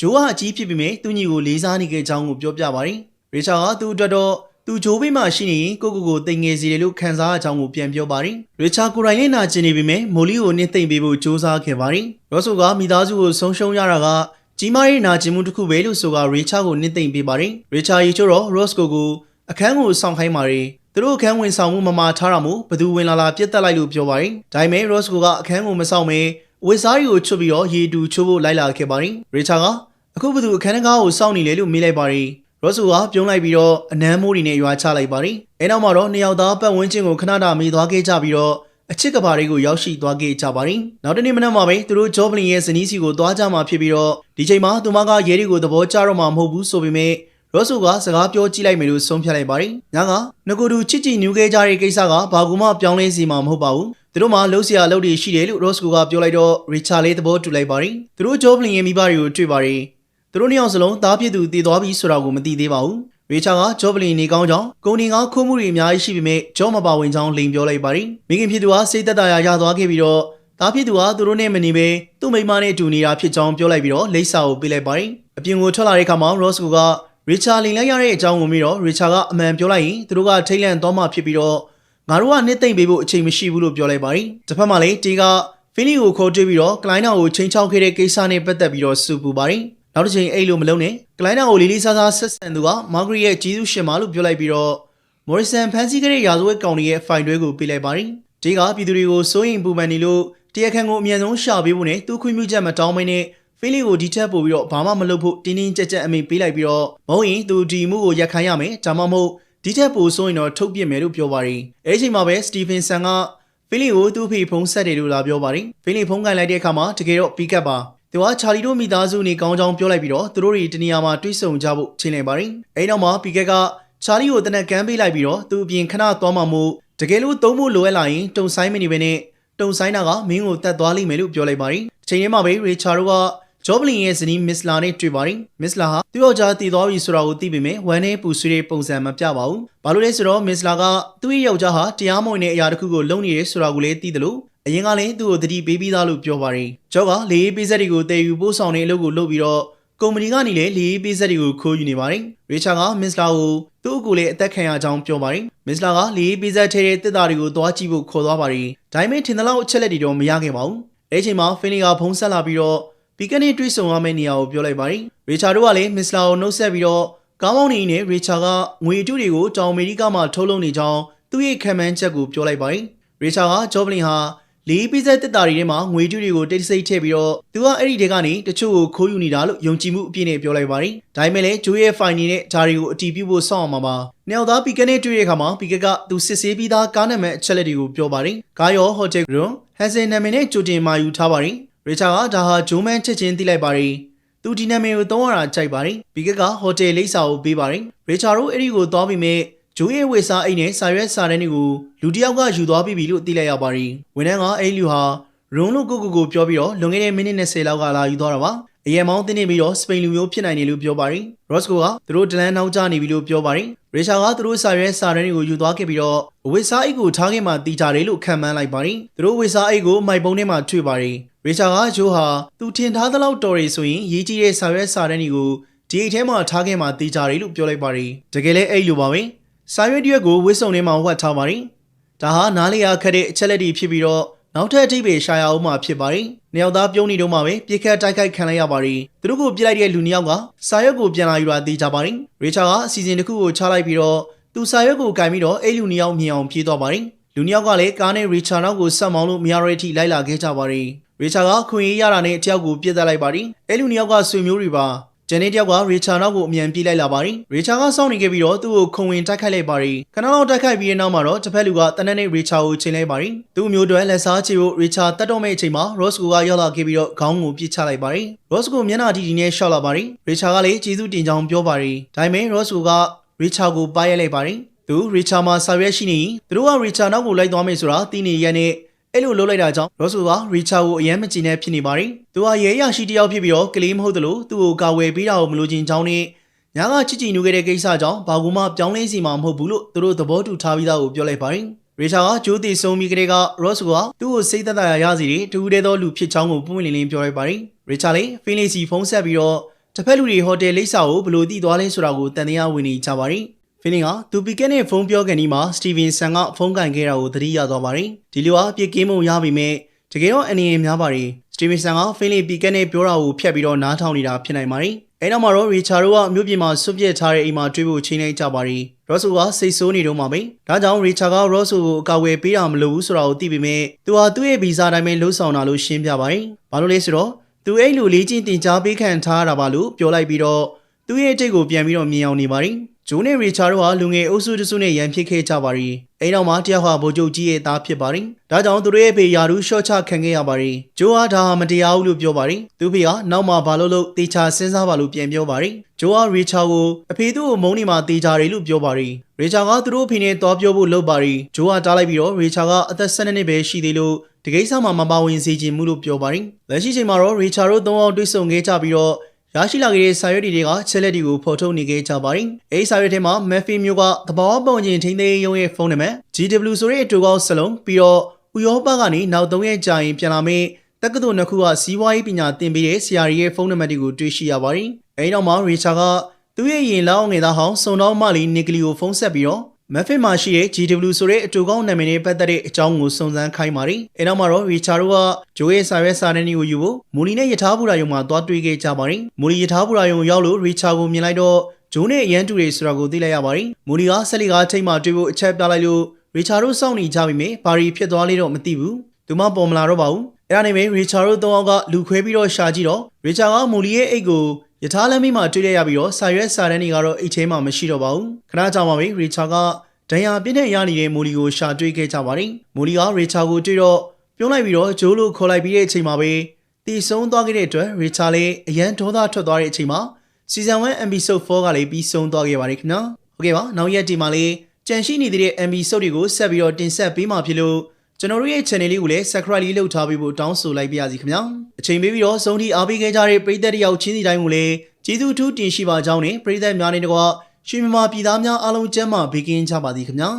ဂျိုးကအကြီးဖြစ်ပြီးမြဲသူညီကိုလေးစားနေခဲ့ကြောင်းကိုပြောပြပါတယ်။ရီချာကသူ့အတွက်တော့သူဂျိုးဘေးမှာရှိနေရင်ကိုကိုကိုတိမ်ငယ်စီတယ်လို့ခံစားအကြောင်းကိုပြန်ပြောပါတယ်။ရစ်ချာကိုရိုင်းလေးနာကျင်နေပေမဲ့မိုလီကိုနှစ်သိမ့်ပေးဖို့စ조사ခဲ့ပါတယ်။ရော့ဆိုကမိသားစုကိုဆုံးရှုံးရတာကကြီးမားရေးနာကျင်မှုတစ်ခုပဲလို့ဆိုကရီချာကိုနှစ်သိမ့်ပေးပါတယ်။ရီချာရီချိုတော့ရော့စကိုကိုအခန်းကိုစောင့်ခိုင်းပါတယ်။သူတို့အခန်းဝင်ဆောင်မှုမမာထားတာမို့ဘသူဝင်လာလာပြစ်တက်လိုက်လို့ပြောပါတယ်။ဒါပေမဲ့ရော့စကိုကအခန်းကိုမဆောင်မဲ ဝစ်စားရီကိုချွတ်ပြီးတော့ရေတူချိုးဖို့လိုက်လာခဲ့ပါတယ်။ရီချာကအခုဘသူအခန်းကားကိုစောင့်နေလေလို့မေးလိုက်ပါတယ်။ရော့ဆိုကပြုံးလိုက်ပြီးတော့အနမ်းမိုးတွေနဲ့ရွာချလိုက်ပါတယ်။အဲနောက်မှာတော့နှစ်ယောက်သားပတ်ဝန်းကျင်ကိုခဏတာမေးသွားခဲ့ကြပြီးတော့အချစ်ကဘာတွေကိုရောက်ရှိသွားခဲ့ကြပါတယ်။နောက်တနေ့မနက်မှာပဲသူတို့ဂျောဘလင်ရဲ့ဇနီးစီကိုသွားကြမှာဖြစ်ပြီးတော့ဒီချိန်မှာသူမကရဲတွေကိုသဘောကျတော့မှာမဟုတ်ဘူးဆိုပေမဲ့ရော့ဆိုကစကားပြောကြည့်လိုက်မယ်လို့ဆုံးဖြတ်လိုက်ပါတယ်။ညကငကိုတူချစ်ချီနူးခဲ့ကြတဲ့ကိစ္စကဘာကူမှပြောင်းလဲစီမှာမဟုတ်ပါဘူး။ သူတို့မှလှုပ်ရှားလုပ်တွေရှိတယ်လို့ရော့စကိုကပြောလိုက်တော့ရီချာလေးသဘောတူလိုက်ပါတယ်။သူတို့ဂျောဘလင်ရဲ့မိဘတွေကိုတွေ့ပါတယ်။သူတို့နှစ်ယောက်စလုံးသားဖြစ်သူတည်သွားပြီဆိုတာကိုမသိသေးပါဘူး။ရေချာကဂျော့ပလင်နေကောင်းကြောင်းကုန်တင်ကခိုးမှုတွေအများကြီးရှိပေမဲ့ဂျော့မပါဝင်ကြောင်းလိန်ပြောလိုက်ပါတယ်။မိခင်ဖြစ်သူကစိတ်သက်သာရာရသွားခဲ့ပြီးတော့သားဖြစ်သူကသူတို့နဲ့မနေပဲသူ့မိန်းမနဲ့အတူနေတာဖြစ်ကြောင်းပြောလိုက်ပြီးတော့လိပ်စာကိုပေးလိုက်ပါတယ်။အပြင်ကိုထွက်လာတဲ့အခါမှာရော့စကိုကရီချာလိန်လိုက်ရတဲ့အကြောင်းကိုပြီးတော့ရီချာကအမှန်ပြောလိုက်ရင်သူတို့ကထိတ်လန့်သွားမှဖြစ်ပြီးတော့ ငါတို့ကနှစ်သိမ့်ပေးဖို့အချိန်မရှိဘူးလို့ပြောလိုက်ပါတယ်။တစ်ဖက်မှာလည်းတီကဖီလီကိုခေါ်တွေ့ပြီးတော့ကလိုင်းနာကိုချိန်ချောက်ခဲ့တဲ့ကိစ္စနဲ့ပတ်သက်ပြီးတော့စူပူပါတယ်။နောက်တစ်ချိန်အဲ့လိုမလုံးနဲ့ကလိုင်းနာကိုလီလီဆာဆာဆက်ဆန်သူကမာဂရီရဲ့ဂျီဇုရှင်မလို့ပြောလိုက်ပြီးတော့မော်ရီဆန်ဖန်စီကတဲ့ရာဇဝတ်ကောင်တွေရဲ့ဖိုင်တွဲကိုပေးလိုက်ပါတယ်။ဒီကပြည်သူတွေကိုစိုးရင်ပူပန်နေလို့တရားခံကိုအမြန်ဆုံးရှာပေးဖို့နဲ့သူ့ခွင့်ပြုချက်မတောင်းမင်းနဲ့ဖီလီကိုဒီထက်ပို့ပြီးတော့ဘာမှမလုပ်ဖို့တင်းတင်းကြပ်ကြပ်အမိန့်ပေးလိုက်ပြီးတော့မဟုတ်ရင်သူဒီမှုကိုရက်ခိုင်းရမယ်ဒါမှမဟုတ် ဒီထက်ပိုဆိုရင်တော့ထုတ်ပြစ်မယ်လို့ပြောပါတယ်။အဲဒီချိန်မှာပဲစတီဖင်ဆန်ကဖီလီကိုသူ့ဖေဖုံးဆက်တယ်လို့လာပြောပါတယ်။ဖီလီဖုံးကန်လိုက်တဲ့အခါမှာတကယ်တော့ပီကတ်ပါသူကချာလီတို့မိသားစုနေကောင်းကြောင်းပြောလိုက်ပြီးတော့သူတို့တွေတနေရာမှာတွေ့ဆုံကြဖို့ချိန်လိုက်ပါတယ်။အဲဒီနောက်မှာပီကက်ကချာလီကိုတနက်ကမ်းပေးလိုက်ပြီးတော့သူအပြင်ခဏသွားမှမို့တကယ်လို့သုံးဖို့လိုအပ်လာရင်တုံဆိုင်မနေပဲနဲ့တုံဆိုင်နာကမင်းကိုတတ်သွားလိမ့်မယ်လို့ပြောလိုက်ပါတယ်။ချိန်ထဲမှာပဲရီချာတို့က ဂျောဘလင်ရဲ့ဇနီးမစ္စလာနဲ့တွေ့ပါတယ်မစ္စလာဟာသူ့ယောက်ျားတည်သွားပြီဆိုတာကိုသိပေမဲ့ဝမ်းနဲ့ပူဆွေးတဲ့ပုံစံမပြပါဘူးဘာလို့လဲဆိုတော့မစ္စလာကသူ့ရဲ့ယောက်ျားဟာတရားမဝင်တဲ့အရာတစ်ခုကိုလုပ်နေတယ်ဆိုတာကိုလည်းသိတယ်လို့အရင်ကလည်းသူ့ကိုတတိပေးပြီးသားလို့ပြောပါတယ်ဂျော့ကလေအေးပေးဆက်တွေကိုတည်ယူပို့ဆောင်တဲ့အလုပ်ကိုလုပ်ပြီးတော့ကုမ္ပဏီကနေလည်းလေအေးပေးဆက်တွေကိုခိုးယူနေပါတယ်ရီချာကမစ္စလာကိုသူ့အကူလည်းအသက်ခံရကြောင်းပြောပါတယ်မစ္စလာကလေအေးပေးဆက်ထဲတဲ့တစ်တာတွေကိုသွားကြည့်ဖို့ခေါ်သွားပါတယ်ဒါပေမဲ့ထင်သလောက်အချက်လက်တွေတော့မရခဲ့ပါဘူးအဲ့ချိန်မှာဖင်နီကဖုံးဆက်လာပြီးတော့ ပီကနဲ့တွေ့ဆုံရမယ့်နေရာကိုပြောလိုက်ပါတယ်။ရီချာတို့ကလည်းမစ္စလာကိုနှုတ်ဆက်ပြီးတော့ကားမောင်းနေနဲ့ရီချာကငွေအတုတွေကိုတောင်အမေရိကမှာထုတ်လုပ်နေကြောင်းသူ့ရဲ့ခံမှန်းချက်ကိုပြောလိုက်ပါတယ်။ရီချာကဂျော့ဘလင်ဟာလီပီဇက်တက်တာတွေထဲမှာငွေတုတွေကိုတိတ်ဆိတ်ထည့်ပြီးတော့သူကအဲ့ဒီတဲကနေတချို့ကိုခိုးယူနေတာလို့ယုံကြည်မှုအပြည့်နဲ့ပြောလိုက်ပါတယ်။ဒါပေမဲ့လည်းဂျိုးရဲ့ဖိုင်နေနဲ့ဓာရီကိုအတီးပြုဖို့စောင့်အောင်ပါပါ။နှစ်ယောက်သားပီကနဲ့တွေ့တဲ့အခါမှာပီကကသူစစ်ဆေးပြီးသားကားနံပါတ်အချက်လက်တွေကိုပြောပါတယ်။ကားရောဟိုတယ်ရုံဟန်ဆန်နာမည်နဲ့ကြိုတင်မာယူထားပါတယ်။ ရီချာကဒါဟာဂျိုးမန်ချက်ချင်းသိလိုက်ပါတယ်။သူဒီနာမည်ကိုသုံးရတာကြိုက်ပါတယ်။ဘီကကဟိုတယ်လိပ်စာကိုပေးပါတယ်။ရီချာတို့အဲ့ဒီကိုသွားပြီးမြဲဂျိုးရဲ့ဝေစာအိတ်နဲ့စာရွက်စာတမ်းတွေကိုလူတစ်ယောက်ကယူသွားပြီးပြီလို့သိလိုက်ရပါတယ်။ဝန်ထမ်းကအဲ့လူဟာရုံလို့ကိုကိုကိုပြောပြီးတော့လွန်ခဲ့တဲ့မိနစ်20လောက်ကလာယူသွားတာပါ။အရင်မောင်းတင်းနေပြီးတော့စပိန်လူမျိုးဖြစ်နိုင်တယ်လို့ပြောပါတယ်။ရော့စကိုကသူတို့ဒလန်နောက်ကျနေပြီလို့ပြောပါတယ်။ရေရှာကသူတို့စာရွက်စာတမ်းတွေကိုယူသွားခဲ့ပြီးတော့ဝေစာအိတ်ကိုထားခဲ့မှတီးကြတယ်လို့ခံမှန်းလိုက်ပါတယ်။သူတို့ဝေစာအိတ်ကိုမိုက်ပုံးထဲမှာတွေ့ပါတယ်။ ရေရှာကဂျိုးဟာသူထင်ထားသလောက်တော်ရီဆိုရင်ရေးကြည့်တဲ့စာရွက်စာတမ်းတွေကိုဒီအိတ်ထဲမှာထားခဲ့မှတီးကြတယ်လို့ပြောလိုက်ပါတယ်။တကယ်လည်းအဲ့လိုပါပဲ။စာရွက်တရွက်ကိုဝစ်စုံထဲမှာဝတ်ထားပါတယ်။ဒါဟာနားလေရခက်တဲ့အချက်လက်တွေဖြစ်ပြီးတော့နောက်ထပ်အထိပ်ပဲရှာရအောင်မှဖြစ်ပါတယ်။နှစ်ယောက်သားပြုံးနေတော့မှပဲပြစ်ခတ်တိုက်ခိုက်ခံလိုက်ရပါတယ်။သူတို့ကိုပြစ်လိုက်တဲ့လူနှစ်ယောက်ကစာရွက်ကိုပြန်လာယူတာသိကြပါတယ်။ရေချာကအစီအစဉ်တစ်ခုကိုချလိုက်ပြီးတော့သူစာရွက်ကိုကင်ပြီးတော့အဲ့လူနှစ်ယောက်မြင်အောင်ပြေးသွားပါတယ်။လူနှစ်ယောက်ကလည်းကားနဲ့ရေချာနောက်ကိုဆက်မောင်းလို့မရတဲ့အထိလိုက်လာခဲ့ကြပါတယ်။ ရေချာကခွင့်ရရတာနဲ့တယောက်ကိုပြစ်သက်လိုက်ပါတယ်။အဲ့လူနှစ်ယောက်ကဆွေမျိုးတွေပါ။ဂျန်နီတယောက်ကရီချာနောက်ကိုအမြန်ပြေးလိုက်လာပါတယ်။ရီချာကစောင့်နေခဲ့ပြီးတော့သူ့ကိုခုံဝင်တိုက်ခိုက်လိုက်ပါတယ်။ခဏလောက်တိုက်ခိုက်ပြီးတဲ့နောက်မှာတော့တစ်ဖက်လူကတနက်နေ့ရီချာကိုချိန်လိုက်ပါတယ်။သူ့မျိုးတွေလက်စားချေဖို့ရီချာတတ်တော့မယ့်အချိန်မှာရော့စကိုကရောက်လာခဲ့ပြီးတော့ခေါင်းကိုပြစ်ချလိုက်ပါတယ်။ရော့စကိုမျက်နှာတီတီနဲ့ရှော့လာပါတယ်။ရီချာကလည်းကျေးဇူးတင်ကြောင်းပြောပါတယ်။ဒါပေမဲ့ရော့စကိုကရီချာကိုပါရိုက်လိုက်ပါတယ်။သူရီချာမှာဆာရက်ရှိနေရင်သူတို့ကရီချာနောက်ကိုလိုက်သွားမယ်ဆိုတာသိနေရတဲ့ အဲ့လိုလုပ်လိုက်တာကြောင့်ရော့ဆိုကရီချာကိုအယမ်းမကြည်နဲ့ဖြစ်နေပါတယ်။သူဟာရဲရရှိတယောက်ဖြစ်ပြီးတော့ကလေးမဟုတ်သလိုသူ့ကိုကာဝယ်ပေးတာကိုမလိုချင်ကြောင်းနဲ့ညာကချစ်ကြည်နူခဲ့တဲ့ကိစ္စကြောင့်ဘာကူမှပြောင်းလဲစီမှာမဟုတ်ဘူးလို့သူတို့သဘောတူထားပြီးသားကိုပြောလိုက်ပါတယ်။ရီချာကဂျိုးတီဆုံးပြီးကလေးကရော့ဆိုကသူ့ကိုစိတ်သက်သာရရစီတွေတူတဲ့သောလူဖြစ်ချောင်းကိုပုံမှန်လင်းလင်းပြောလိုက်ပါတယ်။ရီချာလည်းဖင်းလေးစီဖုန်းဆက်ပြီးတော့တစ်ဖက်လူတွေဟိုတယ်လိပ်စာကိုဘယ်လိုတည်သွားလဲဆိုတာကိုတန်တရားဝင်နေကြပါတယ်။ ဖီလင်းကသူပီကက်နဲ့ဖုန်းပြောကန်ဒီမှာစတီဗင်ဆန်ကဖုန်းကန်ခဲ့တာကိုသတိရသွားပါတယ်ဒီလိုအားပြစ်ကင်းမှုရပြီမဲ့တကယ်တော့အနေနဲ့များပါတယ်စတီဗင်ဆန်ကဖီလင်းပီကက်နဲ့ပြောတာကိုဖျက်ပြီးတော့နားထောင်နေတာဖြစ်နိုင်ပါတယ်အဲနောက်မှာတော့ရီချာတို့ကမြို့ပြင်မှာဆွတ်ပြစ်ထားတဲ့အိမ်မှာတွေ့ဖို့ချိန်လိုက်ကြပါတယ်ရော့ဆူကစိတ်ဆိုးနေတော့မှာပဲဒါကြောင့်ရီချာကရော့ဆူကိုအကာအကွယ်ပေးတာမလိုဘူးဆိုတာကိုသိပေမဲ့သူဟာသူ့ရဲ့ဗီဇာတိုင်းပဲလှုပ်ဆောင်တာလို့ရှင်းပြပါတယ်ဘာလို့လဲဆိုတော့သူအဲ့လိုလေးချင်းတင် जा ပေးခံထားရတာပါလို့ပြောလိုက်ပြီးတော့သူ့ရဲ့အတိတ်ကိုပြန်ပြီးတော့မြင်အောင်နေပါတယ် ဂျိုးနဲ့ရီချာတို့ဟာလူငယ်အုပ်စုတစုနဲ့ရန်ဖြစ်ခဲ့ကြပါရီအဲနောက်မှာတယောက်ဟာဗိုလ်ချုပ်ကြီးရဲ့သားဖြစ်ပါရီဒါကြောင့်သူတို့ရဲ့ဖေယာရူရှော့ချခံခဲ့ရပါရီဂျိုးဟာဒါဟာမတရားဘူးလို့ပြောပါရီသူဖေကနောက်မှာဘာလို့လို့တေချာစဉ်းစားပါလို့ပြန်ပြောပါရီဂျိုးဟာရီချာကိုအဖေသူ့ကိုမုန်းနေမှာတေချာတယ်လို့ပြောပါရီရီချာကသူတို့အဖေနဲ့တော်ပြောဖို့လုပ်ပါရီဂျိုးဟာတားလိုက်ပြီးတော့ရီချာကအသက်12နှစ်ပဲရှိသေးလို့တကိစ္စမှာမပါဝင်စေချင်မှုလို့ပြောပါရီလက်ရှိချိန်မှာတော့ရီချာတို့သုံးအောင်တွေ့ဆုံခဲ့ကြပြီးတော့ ရရှိလာခဲ့တဲ့စာရွက်တွေကချက်လက်တွေကိုဖော်ထုတ်နေခဲ့ကြပါတယ်။အဲဒီစာရွက်ထဲမှာ Murphy မျိုးကသဘောပုံချင်းထိန်းသိမ်းရုံရဲ့ဖုန်းနံပါတ် GW ဆိုတဲ့အတူကောက်စလုံးပြီးတော့ဥရောပကနေနောက်၃ရက်ကြာရင်ပြန်လာမယ့်တက္ကသိုလ်နှစ်ခုကစီးပွားရေးပညာသင်ပေးတဲ့ဆရာကြီးရဲ့ဖုန်းနံပါတ်တွေကိုတွေ့ရှိရပါတယ်။အဲဒီနောက်မှာရီချာကသူ့ရဲ့ရင်လောင်းငယ်သားဟောင်းစုံတော်မလီနီကလီကိုဖုန်းဆက်ပြီးတော့ မက်ဖစ်မှာရှိတဲ့ GW ဆိုတဲ့အတူကောင်းနာမည်နဲ့ပတ်သက်တဲ့အကြောင်းကိုစုံစမ်းခိုင်းပါတယ်။အဲနောက်မှာတော့ရီချာတို့ကဂျိုးရဲ့စာရွက်စာတမ်းတွေကိုယူဖို့မူလီနဲ့ယထာဘူရာယုံမှာသွားတွေ့ခဲ့ကြပါတယ်။မူလီယထာဘူရာယုံရောက်လို့ရီချာကိုမြင်လိုက်တော့ဂျိုးနဲ့အရန်တူတွေဆိုတာကိုသိလိုက်ရပါတယ်။မူလီကဆက်လီကားထိတ်မှတွေ့ဖို့အချက်ပြလိုက်လို့ရီချာတို့စောင့်နေကြပြီမယ်။ဘာရီဖြစ်သွားလဲတော့မသိဘူး။သူမပေါ်မလာတော့ပါဘူး။အဲဒါနဲ့ပဲရီချာတို့သုံးယောက်ကလူခွဲပြီးတော့ရှာကြည့်တော့ရီချာကမူလီရဲ့အိတ်ကို ယထာလမ်းမီမှာတွေ့လိုက်ရပြီးတော့စာရွက်စာတမ်းတွေကတော့အိတ်ထဲမှာမရှိတော့ပါဘူး။ခဏကြာမှပဲရီချာကဒဏ်ရာပြင်းတဲ့ရနေတဲ့မိုလီကိုရှာတွေ့ခဲ့ကြပါတယ်။မိုလီကရီချာကိုတွေ့တော့ပြုံးလိုက်ပြီးတော့ဂျိုးလို့ခေါ်လိုက်ပြီးတဲ့အချိန်မှာပဲတည်ဆုံးသွားခဲ့တဲ့အတွက်ရီချာလည်းအရန်ဒေါသထွက်သွားတဲ့အချိန်မှာစီဇန်1 episode 4ကလည်းပြီးဆုံးသွားခဲ့ပါတယ်ခင်ဗျာ။ဟုတ်ကဲ့ပါနောက်ရက်ဒီမှာလည်းကြံရှိနေသေးတဲ့ episode တွေကိုဆက်ပြီးတော့တင်ဆက်ပေးမှာဖြစ်လို့ ကျွန်တော်တို့ရဲ့ channel လေးကိုလည်း subscribe လေးလုပ်ထားပေးဖို့တောင်းဆိုလိုက်ပါရစီခင်ဗျာအချိန်ပေးပြီးတော့ဆုံးထိအားပေးခဲ့ကြတဲ့ပရိသတ်တယောက်ချင်းစီတိုင်းကိုလည်းကျေးဇူးအထူးတင်ရှိပါကြောင်းနဲ့ပရိသတ်များနဲ့တကွာရွှေမြန်မာပြည်သားများအားလုံးကျမ်းမာဘေးကင်းကြပါသည်ခင်ဗျာ